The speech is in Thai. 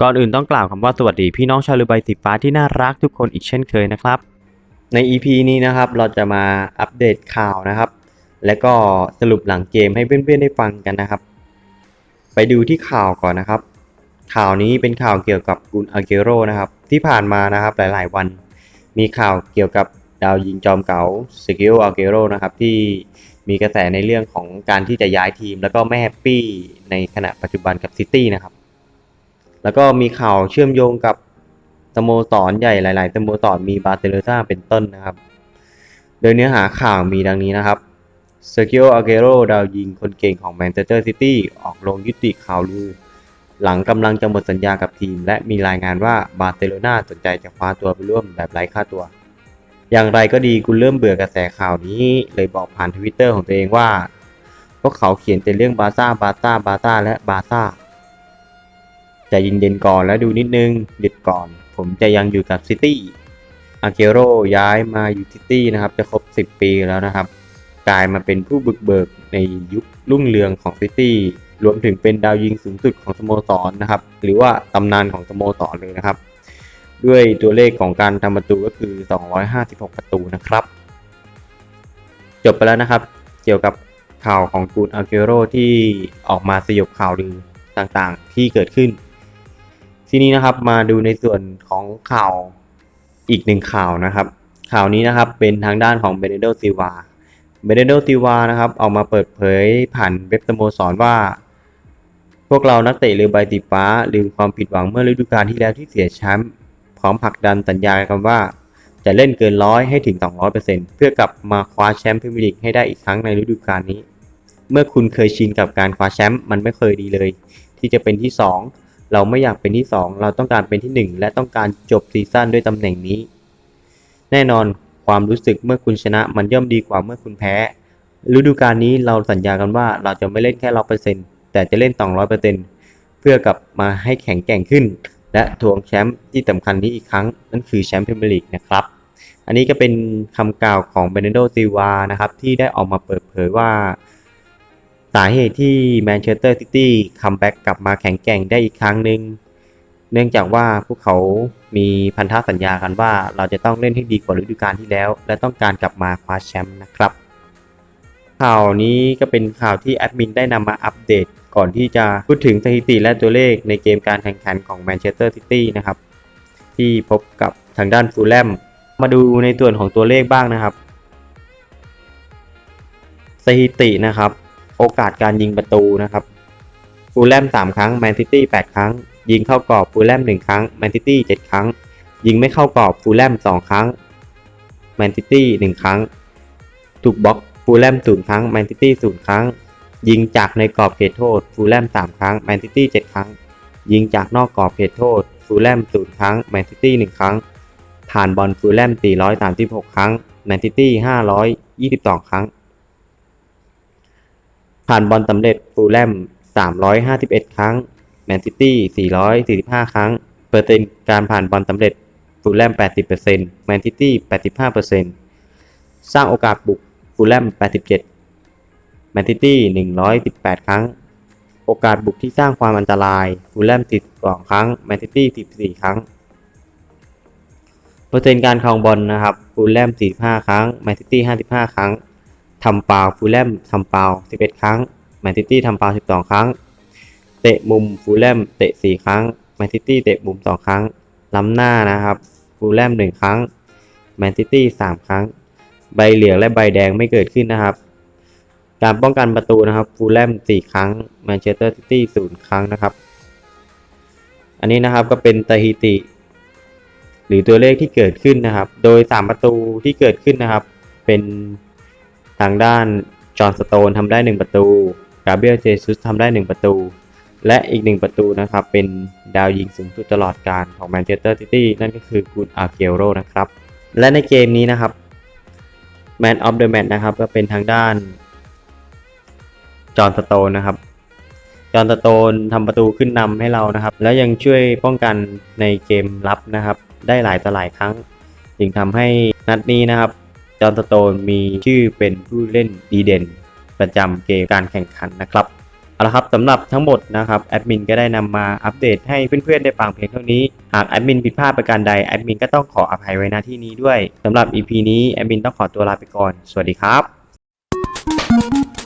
ก่อนอื่นต้องกล่าวคำว่าสวัสดีพี่น้องชาวเรือใบสีฟ้าที่น่ารักทุกคนอีกเช่นเคยนะครับ ใน EP นี้นะครับเราจะมาอัปเดตข่าวนะครับ และก็สรุปหลังเกมให้เพื่อนๆได้ฟังกันนะครับ ไปดูที่ข่าวก่อนนะครับ ข่าวนี้เป็นข่าวเกี่ยวกับกุนอาเกโรนะครับที่ผ่านมานะครับหลายๆ วัน มีข่าวเกี่ยวกับดาวยิงจอมเก๋าเซกิโออาเกโรนะครับที่ มีกระแสในเรื่องของการที่จะย้ายทีม แล้วก็ไม่แฮปปี้ในขณะปัจจุบันกับซิตี้นะครับ แล้วก็มีข่าวเชื่อมโยงกับสโมสรใหญ่หลาย ๆสโมสรมีบาร์เซโลนาเป็นต้นนะครับ โดยเนื้อหาข่าวมีดังนี้นะครับเซอร์ i ิโออาเกโรดาวยิงคนเก่งของแมนเชสเตอร์ซิตี้ออกลงยุติข่าวลือ หลังกำลังจะหมดสัญญากับทีม และมีรายงานว่าบาร์เซโลนาสนใจจะคว้าตัวไปร่วมแบบไร้ค่าตัว อย่างไรก็ดีคุณเริ่มเบื่อกระแสข่าวนี้ เลยบอกผ่านทวิตเตอร์ของตัวเองว่า พวกเขาเขียนแต่เรื่องบาซ่าบาซ่าบาซ่าและบาซ่าใจเย็นๆก่อนแล้วดูนิดนึงหยุดก่อน ผมจะยังอยู่กับซิตี้อาเกโรย้ายมาอยู่ซิตี้นะครับ จะครบ 10 ปีแล้วนะครับ กลายมาเป็นผู้บุกเบิกในยุครุ่งเรืองของซิตี้รวมถึงเป็นดาวยิงสูงสุดของสโมสรนะครับ หรือว่าตำนานของสโมสรเลยนะครับ ด้วยตัวเลขของการทำประตูก็คือ 256 ประตูนะครับ จบไปแล้วนะครับ เกี่ยวกับข่าวของกูนอาเกโรที่ออกมาสยบข่าวลือต่างๆที่เกิดขึ้น ทีนี้นะครับมาดูในส่วนของข่าวอีกหนึ่งข่าวนะครับ ข่าวนี้นะครับเป็นทางด้านของเบเนโดซิวาเบเนโดซิวานะครับออกมาเปิดเผยผ่านเว็บสโมสรว่า พวกเรานักเตะเรือใบสีฟ้าลืมความผิดหวังเมื่อฤดูกาลที่แล้วที่เสียแชมป์ พร้อมผลักดันสัญญากันว่า จะเล่นเกินร้อยให้ถึง 200%เพื่อกลับมาคว้าแชมป์พรีเมียร์ลีกให้ได้อีกครั้งในฤดูกาลนี้ เมื่อคุณเคยชินกับการคว้าแชมป์มันไม่เคยดีเลย ที่จะเป็นที่ 2 เราไม่อยากเป็นที่ 2 เราต้องการเป็นที่ 1 และต้องการจบซีซั่นด้วยตำแหน่งนี้ แน่นอนความรู้สึกเมื่อคุณชนะมันย่อมดีกว่าเมื่อคุณแพ้ ฤดูกาลนี้เราสัญญากันว่าเราจะไม่เล่นแค่ร้อเปอร์เซ็นต์แต่จะเล่น 200%เพื่อกลับมาให้แข็งแกร่งขึ้น และทวงแชมป์ที่สำคัญนี้อีกครั้ง นั่นคือแชมป์พรีเมียร์ลีกนะครับ อันนี้ก็เป็นคำกล่าวของเบเนโดซิวานะครับ ที่ได้ออกมาเปิดเผยว่า สาเหตุที่แมนเชสเตอร์ซิตี้คัมแบ็กกลับมาแข็งแกร่งได้อีกครั้งหนึ่งเนื่องจากว่าพวกเขามีพันธสัญญากันว่าเราจะต้องเล่นให้ดีกว่าฤดูกาลที่แล้ว และต้องการกลับมาคว้าแชมป์นะครับ ข่าวนี้ก็เป็นข่าวที่แอดมินได้นำมาอัปเดต ก่อนที่จะพูดถึงสถิติและตัวเลขในเกมการแข่งขันของแมนเชสเตอร์ซิตี้นะครับ ที่พบกับทางด้านฟูลแลมมาดูในส่วนของตัวเลขบ้างนะครับ สถิตินะครับ โอกาสการยิงประตูนะครับฟูลแลม3 ครั้งแมนซิตี้8ครั้ง ยิงเข้ากรอบฟูลแลม1 ครั้งแมนซิตี้7ครั้ง ยิงไม่เข้ากรอบฟูลแลม2 ครั้งแมนซิตี้1ครั้ง ถูกบล็อกฟูลแลม0ครั้งแมนซิตี้0ครั้ง ยิงจากในกรอบเขตโทษฟูลแลม3 ครั้งแมนซิตี้7ครั้ง ยิงจากนอกกรอบเขตโทษฟูลแลม0ครั้งแมนซิตี้1ครั้ง ผ่านบอลฟูลแลม436 ครั้งแมนซิตี้522 ครั้ง ผ่านบอลสำเร็จฟูลแลม351 ครั้งแมนซิตี้445 ครั้ง เปอร์เซ็นต์การผ่านบอลสำเร็จฟูลแลม80%แมนซิตี้85%สร้างโอกาสบุกฟูลแลม87 แมนซิตี้118 ครั้ง โอกาสบุกที่สร้างความอันตรายฟูลแลม42ครั้ง แมนซิตี้14 ครั้ง เปอร์เซ็นต์การครองบอลนะครับฟูลแลม45 ครั้ง แมนซิตี้55 ครั้งทำฟาวล์ฟูลแลมทำฟาวล์11 ครั้ง แมนซิตี้ทำฟาวล์12 ครั้ง เตะมุมฟูลแลมเตะ 4 ครั้ง แมนซิตี้เตะมุม 2 ครั้ง ล้ำหน้านะครับฟูลแลม 1 ครั้ง แมนซิตี้ 3 ครั้ง ใบเหลืองและใบแดงไม่เกิดขึ้นนะครับ การป้องกันประตูนะครับฟูลแลม4 ครั้งแมนเชสเตอร์ซิตี้0ครั้งนะครับ อันนี้นะครับก็เป็นสถิติ หรือตัวเลขที่เกิดขึ้นนะครับ โดย 3 ประตูที่เกิดขึ้นนะครับ เป็นทางด้านจอห์นสโตนทำได้ 1 ประตูกาเบรียลเจซุสทำได้ 1 ประตู และอีก 1 ประตูนะครับ เป็นดาวยิงสูงสุดตลอดการของแมนเชสเตอร์ซิตี้นั่นก็คือกูนอาเกโรนะครับ และในเกมนี้นะครับ Man of the Match นะครับก็เป็นทางด้าน จอห์นสโตนนะครับ จอห์นสโตนทำประตูขึ้นนำให้เรานะครับ แล้วยังช่วยป้องกันในเกมรับนะครับ ได้หลายต่อหลายครั้ง จึงทำให้นัดนี้นะครับ จอห์นสโตนมีชื่อเป็นผู้เล่นดีเด่น ประจำเกมการแข่งขันนะครับเอาละครับสำหรับทั้งหมดนะครับแอดมินก็ได้นำมาอัปเดตให้เพื่อนๆได้ฟังเพียงเท่านี้ หากแอดมินผิดพลาดประการใดแอดมินก็ต้องขออภัยไว้ณที่นี้ด้วยสำหรับ EP นี้แอดมินต้องขอตัวลาไปก่อน สวัสดีครับ